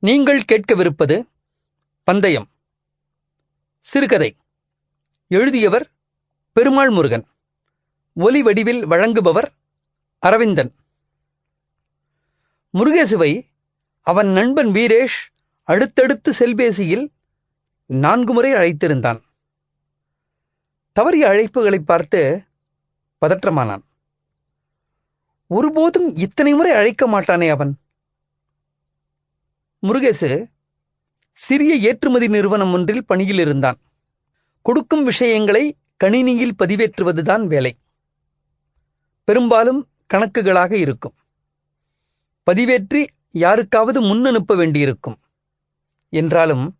நீங்கள் கேட்கவிருப்பது பந்தயம். சிறுகதை. எழுதியவர் பெருமாள் முருகன். ஒலி வடிவில் வழங்குபவர் அரவிந்தன். முருகேசுவை அவன் நண்பன் வீரேஷ் அடுத்தடுத்து செல்பேசியில் நான்கு முறை அழைத்திருந்தான். தவறிய அழைப்புகளை பார்த்து பதற்றமானான். ஒருபோதும் இத்தனை முறை அழைக்க மாட்டானே அவன். முருகேசு சிறிய ஏற்றுமதி நிறுவனம் ஒன்றில் பணியில் இருந்தான். கொடுக்கும் விஷயங்களை கணினியில் பதிவேற்றுவதுதான் வேலை. பெரும்பாலும் கணக்குகளாக இருக்கும். பதிவேற்றி யாருக்காவது முன் அனுப்ப வேண்டியிருக்கும். என்றாலும்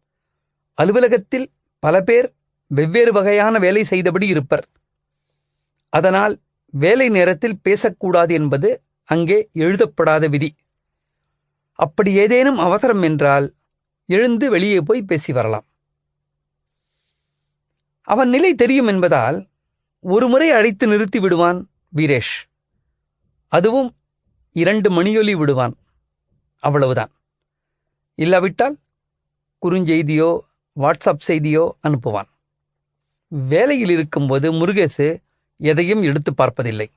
அலுவலகத்தில் பல பேர் வெவ்வேறு வகையான வேலை செய்தபடி இருப்பர். அதனால் வேலை நேரத்தில் பேசக்கூடாது என்பது அங்கே எழுதப்படாத விதி. அப்படி ஏதேனும் அவசரம் என்றால் எழுந்து வெளியே போய் பேசி வரலாம். அவன் நிலை தெரியும் என்பதால் ஒரு முறை அழைத்து நிறுத்தி விடுவான் வீரேஷ். அதுவும் இரண்டு மணியொலி விடுவான். அவ்வளவுதான். இல்லாவிட்டால் குறுஞ்செய்தியோ வாட்ஸ்அப் செய்தியோ அனுப்புவான். வேலையில் இருக்கும்போது முருகேசு எதையும் எடுத்து பார்ப்பதில்லை.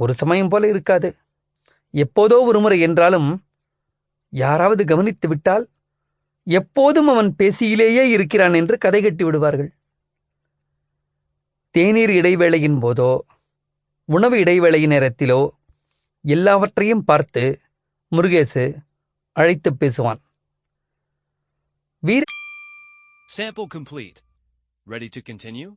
ஒரு சமயம் போல இருக்காது. எப்போதோ ஒரு முறை என்றாலும் யாராவது கவனித்து விட்டால் எப்போதும் அவன் பேசியிலேயே இருக்கிறான் என்று கதை கட்டி விடுவார்கள் தேநீர் இடைவேளையின் போதோ உணவு இடைவேளை நேரத்திலோ எல்லாவற்றையும் பார்த்து முருகேசு அழைத்து பேசுவான் வீர Sample complete. Ready to continue?